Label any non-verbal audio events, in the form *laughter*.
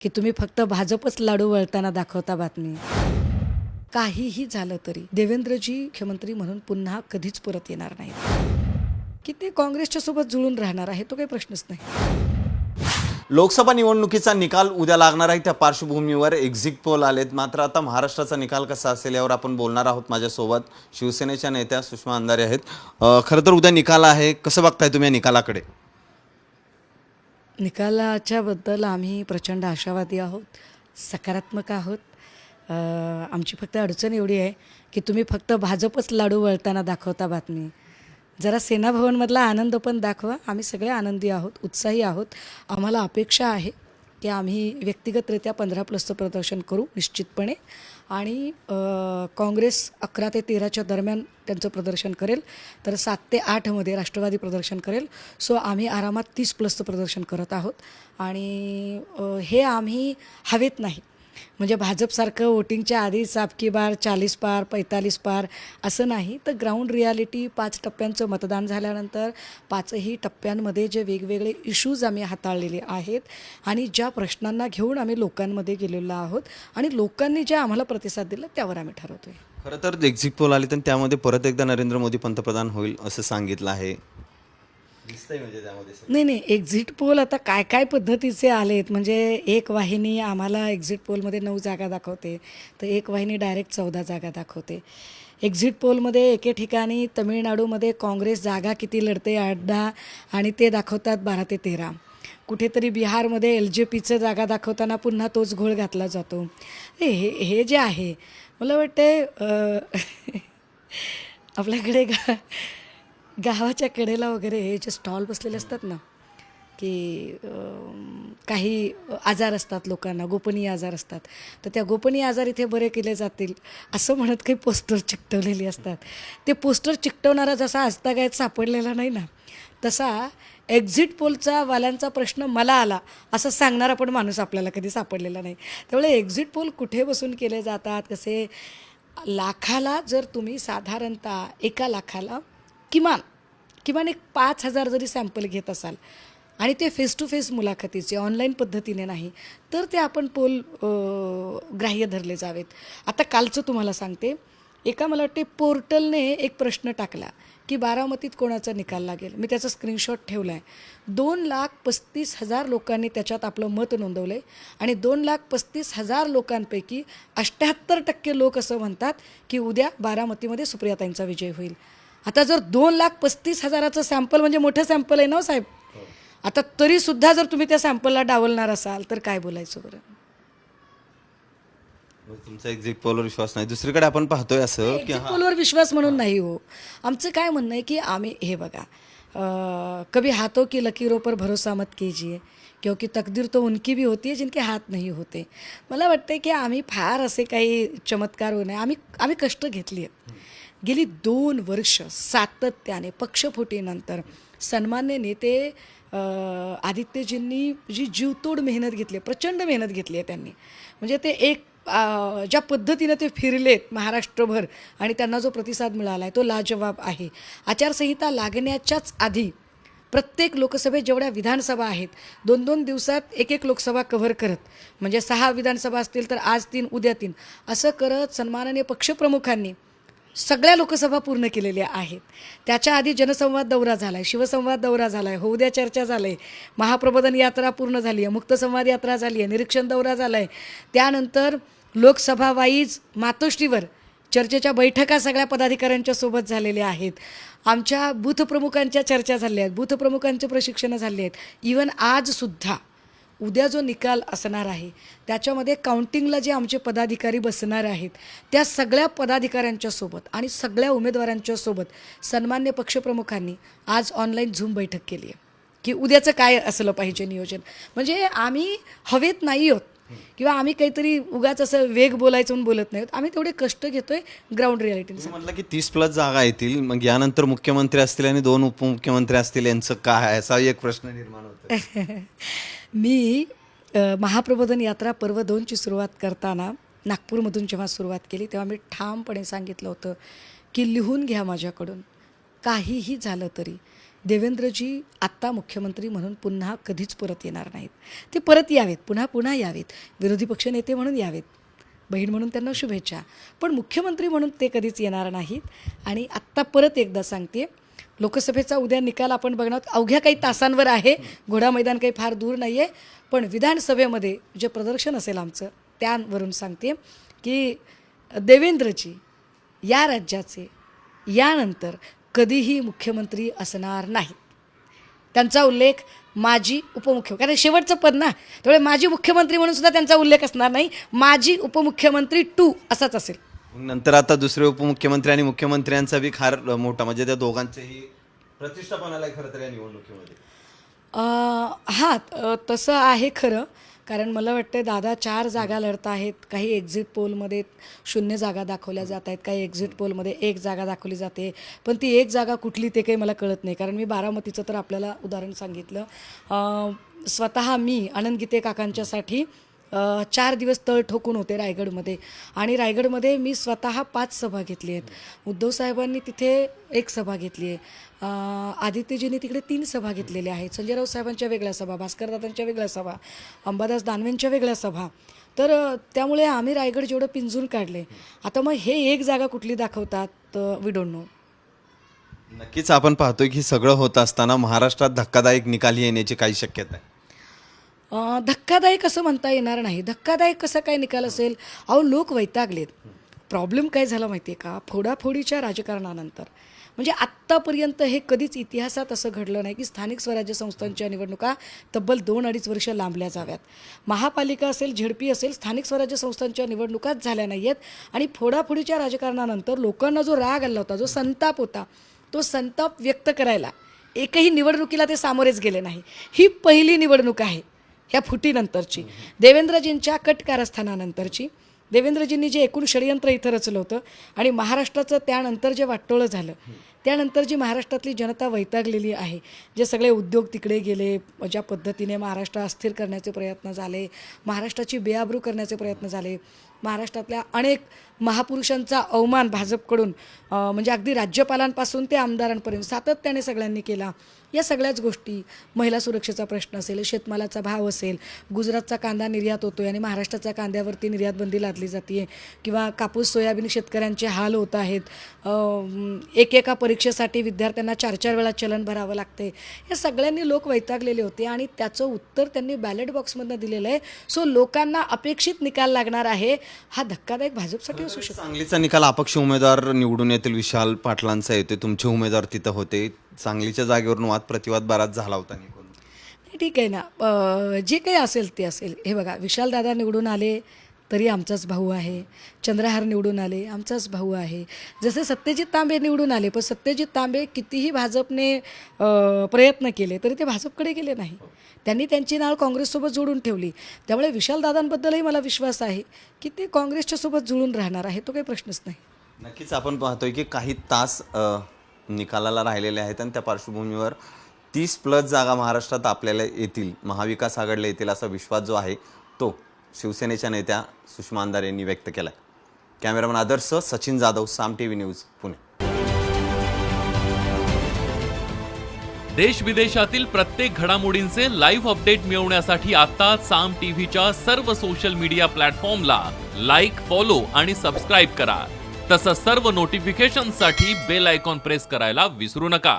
की तुम्ही फक्त भाजपच लाडू वळताना दाखवता बातमी. काहीही झालं तरी देवेंद्रजी मुख्यमंत्री म्हणून पुन्हा कधीच परत येणार नाही की ते काँग्रेसच्या सोबत जुळून राहणार आहे तो काही प्रश्नच नाही. लोकसभा निवडणुकीचा निकाल उद्या लागणार आहे. त्या पार्श्वभूमीवर एक्झिट पोल आलेत. मात्र आता महाराष्ट्राचा निकाल कसा असेल यावर आपण बोलणार आहोत माझ्यासोबत. शिवसेनेच्या नेत्या सुषमा अंधारे आहेत. खरं तर उद्या निकाल आहे. कसं बघताय तुम्ही या निकालाकडे? निकालाच्याबद्दल आम्ही प्रचंड आशावादी आहोत सकारात्मक आहोत. आमची फक्त अडचण एवढी आहे की तुम्ही फक्त भाजपच लाडू वळताना दाखवता बातमी. जरा सेना भवनमधला आनंद पण दाखवा. आम्ही सगळे आनंदी आहोत उत्साही आहोत. आम्हाला अपेक्षा आहे की आम्ही व्यक्तिगतरित्या पंधरा प्लसचं प्रदर्शन करू निश्चितपणे. आणि काँग्रेस अकरा ते तेराच्या दरम्यान त्यांचं प्रदर्शन करेल. तर सात ते आठमध्ये राष्ट्रवादी प्रदर्शन करेल. सो आम्ही आरामात तीस प्लसचं प्रदर्शन करत आहोत. आणि हे आम्ही हवेत नाही. म्हणजे भाजपसारखं वोटिंगच्या आधी साबकी बार चाळीस पार पैतालीस पार असं नाही तर ग्राउंड रियालिटी पाच टप्प्यांचं मतदान झाल्यानंतर पाचही टप्प्यांमध्ये जे वेगवेगळे इश्यूज आम्ही हाताळलेले आहेत आणि ज्या प्रश्नांना घेऊन आम्ही लोकांमध्ये गेलेलो आहोत आणि लोकांनी जे आम्हाला प्रतिसाद दिला त्यावर आम्ही ठरवतोय. खरं तर एक्झिट पोल आले तर त्यामध्ये परत एकदा नरेंद्र मोदी पंतप्रधान होईल असं सांगितलं आहे. दिसतंय म्हणजे त्यामध्ये नाही नाही एक्झिट पोल आता काय काय पद्धतीचे आलेत? म्हणजे एक वाहिनी आम्हाला एक्झिट पोलमध्ये नऊ जागा दाखवते तर एक वाहिनी डायरेक्ट चौदा जागा दाखवते. एक्झिट पोलमध्ये एके ठिकाणी तमिळनाडूमध्ये काँग्रेस जागा किती लढते? आठ दहा आणि ते दाखवतात बारा ते तेरा. कुठेतरी बिहारमध्ये एल जे पीचं जागा दाखवताना पुन्हा तोच घोळ घातला जातो. हे हे हे जे आहे मला वाटते *laughs* आपल्याकडे गा गावाच्या कडेला वगैरे हे जे स्टॉल बसलेले असतात ना की काही आजार असतात लोकांना गोपनीय आजार असतात तर त्या गोपनीय आजार इथे बरे केले जातील असं म्हणत काही पोस्टर चिकटवलेली असतात. ते पोस्टर चिकटवणारा जसा आजतागायत सापडलेला नाही ना तसा एक्झिट पोलचा वाल्यांचा प्रश्न मला आला असं सांगणारा पण माणूस आपल्याला कधी सापडलेला नाही. त्यामुळे एक्झिट पोल कुठे बसून केले जातात कसे लाखाला जर तुम्ही साधारणतः एका लाखाला किमान किमान एक पाच हजार जरी सॅम्पल घेत असाल आणि ते फेस टू फेस मुलाखतीचे ऑनलाईन पद्धतीने नाही तर ते आपण पोल ग्राह्य धरले जावेत. आता कालचं तुम्हाला सांगते एका मला वाटते पोर्टलने एक प्रश्न टाकला की बारामतीत कोणाचा निकाल लागेल? मी त्याचा स्क्रीनशॉट ठेवला आहे दोन लाख पस्तीस हजार लोकांनी त्याच्यात आपलं मत नोंदवलं आहे आणि दोन लाख पस्तीस हजार लोकांपैकी अठ्ठ्याहत्तर टक्के लोक असं म्हणतात की उद्या बारामतीमध्ये सुप्रियाताईंचा विजय होईल. आता जर दोन लाख पस्तीस हजाराचं सॅम्पल म्हणजे मोठं सॅम्पल आहे ना हो साहेब? आता तरी सुद्धा जर तुम्ही त्या सॅम्पलला डावलणार असाल तर काय बोलायचं बरं? तुमचा एक्झिट पोलवर विश्वास नाही. दुसरीकडे आपण पाहतोय असं की एक्झिट पोलवर विश्वास म्हणून नाही हो. आमचं काय म्हणणं आहे की आम्ही हे बघा अं, कभी हाथों की लकीरों पर भरोसा मत कीजिए. क्योंकि तकदीर तो उनकी भी होती है जिनके हात नाही होते. मला वाटतं की आम्ही फार असे काही चमत्कार होऊ नये. आम्ही आम्ही कष्ट घेतली आहेत. गेली दोन वर्ष सातत्याने पक्षफुटीनंतर सन्मान्य नेते आदित्यजींनी जी जीवतोड मेहनत घेतली आहे, प्रचंड मेहनत घेतली आहे त्यांनी. म्हणजे ते एक ज्या पद्धतीनं ते फिरलेत महाराष्ट्रभर आणि त्यांना जो प्रतिसाद मिळाला आहे तो लाजवाब आहे. आचारसंहिता लागण्याच्याच आधी प्रत्येक लोकसभेत जेवढ्या विधानसभा आहेत दोन दोन दिवसात एक एक लोकसभा कव्हर करत म्हणजे सहा विधानसभा असतील तर आज तीन उद्या तीन असं करत सन्माननीय पक्षप्रमुखांनी सगळ्या लोकसभा पूर्ण केलेल्या आहेत. त्याच्या आधी जनसंवाद दौरा झाला आहे शिवसंवाद दौरा झाला आहे होऊद्या चर्चा झाला आहे महाप्रबोधन यात्रा पूर्ण झाली आहे मुक्तसंवाद यात्रा झाली आहे निरीक्षण दौरा झाला आहे त्यानंतर लोकसभा वाईज मातोश्रीवर चर्चेच्या बैठका सगळ्या पदाधिकाऱ्यांच्या सोबत झालेल्या आहेत. आमच्या बूथप्रमुखांच्या चर्चा झाल्या आहेत बूथप्रमुखांचे प्रशिक्षणं झाली आहेत. इवन आजसुद्धा उद्या जो निकाल असणार आहे त्याच्यामध्ये काउंटिंगला जे आमचे पदाधिकारी बसणार आहेत त्या सगळ्या पदाधिकाऱ्यांच्या सोबत आणि सगळ्या उमेदवारांच्या सोबत सन्मान्य पक्षप्रमुखांनी आज ऑनलाईन झूम बैठक केली आहे. की उद्याचं काय असलं पाहिजे नियोजन? म्हणजे आम्ही हवेत नाही आहोत. किंवा आम्ही काहीतरी उगाच असं वेग बोलायचं म्हणून बोलत नाही. आम्ही तेवढे कष्ट घेतोय ग्राउंड रियालिटी म्हटलं की तीस प्लस जागा येतील. मग यानंतर मुख्यमंत्री असतील आणि दोन उपमुख्यमंत्री असतील यांचं काय असा एक प्रश्न निर्माण होतो. *laughs* मी महाप्रबोधन यात्रा पर्व दोनची सुरुवात करताना नागपूरमधून जेव्हा सुरुवात केली तेव्हा मी ठामपणे सांगितलं होतं की लिहून घ्या माझ्याकडून. काहीही झालं तरी. देवेंद्रजी आत्ता मुख्यमंत्री म्हणून पुन्हा कधीच परत येणार नाहीत. ते परत यावेत पुन्हा पुन्हा यावेत. विरोधी पक्षनेते म्हणून यावेत. बहीण म्हणून त्यांना शुभेच्छा. पण मुख्यमंत्री म्हणून ते कधीच येणार नाहीत. आणि आत्ता परत एकदा सांगते लोकसभेचा उद्या निकाल आपण बघणार अवघ्या काही तासांवर आहे. घोडा मैदान काही फार दूर नाही आहे पण विधानसभेमध्ये जे प्रदर्शन असेल आमचं त्यावरून सांगते की देवेंद्रजी या राज्याचे यानंतर कधीही मुख्यमंत्री असणार नाहीत त्यांचा उल्लेख माजी उपमुख्यमंत्री कारण शेवटचं पद ना त्यामुळे माजी मुख्यमंत्री म्हणून सुद्धा त्यांचा उल्लेख असणार नाही. माजी उपमुख्यमंत्री टू असाच असेल. नंतर आता दुसरे उपमुख्यमंत्री आणि मुख्यमंत्र्यांचा बी फार मोठा म्हणजे त्या दोघांचेही प्रतिष्ठापनाला खरं तर या निवडणुकीमध्ये. हां तसं आहे खरं. कारण मला वाटतं दादा चार जागा लढत आहेत. काही एक्झिट पोलमध्ये शून्य जागा दाखवल्या जात आहेत. काही एक्झिट पोलमध्ये एक जागा दाखवली जाते. पण ती एक जागा कुठली ते काही मला कळत नाही. कारण मी बारामतीचं तर आपल्याला उदाहरण सांगितलं. स्वतः मी आनंद गीते काकांच्यासाठी चार दिवस तळ ठोकून होते रायगडमध्ये. आणि रायगडमध्ये मी स्वतः पाच सभा घेतली आहेत. उद्धव साहेबांनी तिथे एक सभा घेतली आहे. आदित्यजींनी तिकडे तीन सभा घेतलेल्या आहेत. संजय राऊत साहेबांच्या वेगळ्या सभा भास्करदादांच्या वेगळ्या सभा अंबादास दानवेंच्या वेगळ्या सभा. तर त्यामुळे आम्ही रायगड जेवढं पिंजून काढले आता मग हे एक जागा कुठली दाखवतात वी डोंट नो. नक्कीच आपण पाहतोय की सगळं होत असताना महाराष्ट्रात धक्कादायक निकाल येण्याची काही शक्यता आहे. धक्कादायक असं म्हणता येणार नाही. धक्कादायक कसा काय निकाल असेल? अहो लोक वैतागलेत. प्रॉब्लेम काय झाला माहिती आहे का? फोडाफोडीच्या राजकारणानंतर. म्हणजे आत्तापर्यंत हे कधीच इतिहासात असं घडलं नाही की स्थानिक स्वराज्य संस्थांच्या निवडणुका तब्बल दोन अडीच वर्ष लांबल्या जाव्यात. महापालिका असेल झेडपी असेल स्थानिक स्वराज्य संस्थांच्या निवडणुकाच झाल्या नाही आहेत आणि फोडाफोडीच्या राजकारणानंतर लोकांना जो राग आला होता जो संताप होता तो संताप व्यक्त करायला एकही निवडणुकीला ते सामोरेच गेले नाही. ही पहिली निवडणूक आहे ह्या फुटीनंतरची. देवेंद्रजींच्या कट कारस्थानानंतरची देवेंद्रजींनी जे एकूण षडयंत्र इथं रचलं होतं आणि महाराष्ट्राचं त्यानंतर जे वाटोळं झालं त्यानंतर जी महाराष्ट्रातली जनता वैतागलेली आहे जे सगळे उद्योग तिकडे गेले ज्या पद्धतीने महाराष्ट्र अस्थिर करण्याचे प्रयत्न झाले महाराष्ट्राची बेआबरू करण्याचे प्रयत्न झाले महाराष्ट्रातल्या अनेक महापुरुषांचा अवमान भाजपकडून म्हणजे अगदी राज्यपालांपासून ते आमदारांपर्यंत सातत्याने सगळ्यांनी केला. या सगळ्याच गोष्टी महिला सुरक्षेचा प्रश्न असेल शेतमालाचा भाव असेल गुजरातचा कांदा निर्यात होतोय आणि महाराष्ट्राच्या कांद्यावरती निर्यात बंदी लादली जाते किंवा कापूस सोयाबीन शेतकऱ्यांचे हाल होत आहेत एकेका परीक्षेसाठी विद्यार्थ्यांना चार चार वेळा चलन भरावं लागते. या सगळ्यांनी लोक वैतागलेले होते आणि त्याचं उत्तर त्यांनी बॅलेट बॉक्समधनं दिलेलं आहे. सो लोकांना अपेक्षित निकाल लागणार आहे. हा धक्कादायक भाजपसाठी असू शकतो. सांगलीचा निकाल अपक्ष उमेदवार निवडून येतील विशाल पाटलांचा येते तुमचे उमेदवार तिथं होते. सांगलीच्या जागेवरून वाद प्रतिवाद बराच झाला होता निघून ठीक आहे ना. जे काही असेल ते असेल. हे बघा विशालदादा निवडून आले. तरी आमचाच भाऊ आहे. चंद्रहार निवडून आले आमचाच भाऊ आहे. जसे सत्यजित तांबे निवडून आले पण सत्यजित तांबे कितीही भाजपने प्रयत्न केले तरी ते भाजपकडे गेले नाही. त्यांनी त्यांची नाळ काँग्रेससोबत जोडून ठेवली. त्यामुळे विशालदादांबद्दलही मला विश्वास आहे की ते काँग्रेसच्या सोबत जुळून राहणार आहे तो काही प्रश्नच नाही. नक्कीच आपण पाहतोय की काही तास निकालाला राहिलेले आहेत आणि त्या पार्श्वभूमीवर तीस प्लस जागा महाराष्ट्रात आपल्याला येतील महाविकास आघाडीला येतील असा विश्वास जो आहे तो. शिवसेनेच्या नेत्या सुषमा अंधारे यांनी व्यक्त केला cameraman Adarsh Sachin Jadhav Saam T V news Pune. देश विदेशातील प्रत्येक घडामोडींचे लाईव्ह अपडेट मिळवण्यासाठी आता साम टीव्हीच्या सर्व सोशल मीडिया प्लॅटफॉर्मला लाईक फॉलो आणि सबस्क्राईब करा. तसंच सर्व नोटिफिकेशनसाठी बेल आयकॉन प्रेस करायला विसरू नका.